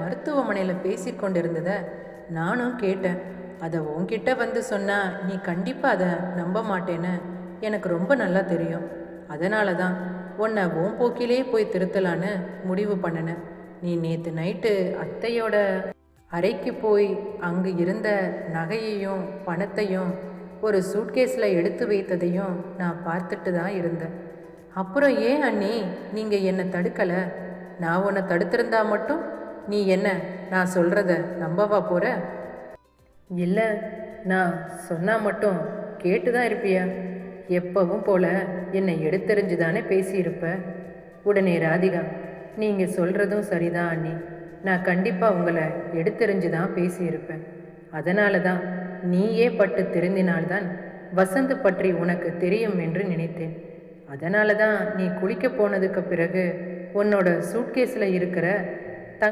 மருத்துவமனையில் பேசிக்கொண்டிருந்ததை நானும் கேட்டேன். அதை உன்கிட்ட வந்து சொன்னால் நீ கண்டிப்பாக அதை நம்ப மாட்டேன்னு எனக்கு ரொம்ப நல்லா தெரியும். அதனால தான் உன்னை உன் போக்கிலே போய் திருத்தலான்னு முடிவு பண்ணினேன் நீ நேற்று நைட்டு அத்தையோட அறைக்கு போய் அங்கு இருந்த நகையையும் பணத்தையும் ஒரு சூட்கேஸில் எடுத்து வைத்ததையும் நான் பார்த்துட்டு தான் இருந்தேன். அப்புறம் ஏன் அண்ணி நீங்கள் என்னை தடுக்கலை? நான் உன்னை தடுத்திருந்தா மட்டும் நீ என்ன நான் சொல்கிறத நம்பவா போகிற இல்லை நான் சொன்னால் மட்டும் கேட்டு தான் இருப்பியா? எப்பவும் போல என்னை எடுத்தெறிஞ்சு தானே பேசியிருப்ப? உடனே ராதிகா நீங்கள் சொல்கிறதும் சரிதான் அண்ணி. நான் கண்டிப்பாக உங்களை எடுத்தெறிஞ்சு தான் பேசியிருப்பேன். அதனால தான் நீயே பட்டு திருந்தினால்தான் வசந்த் பற்றி உனக்கு தெரியும் என்று நினைத்தேன். அதனால தான் நீ குளிக்க போனதுக்கு பிறகு உன்னோட சூட்கேஸில் இருக்கிற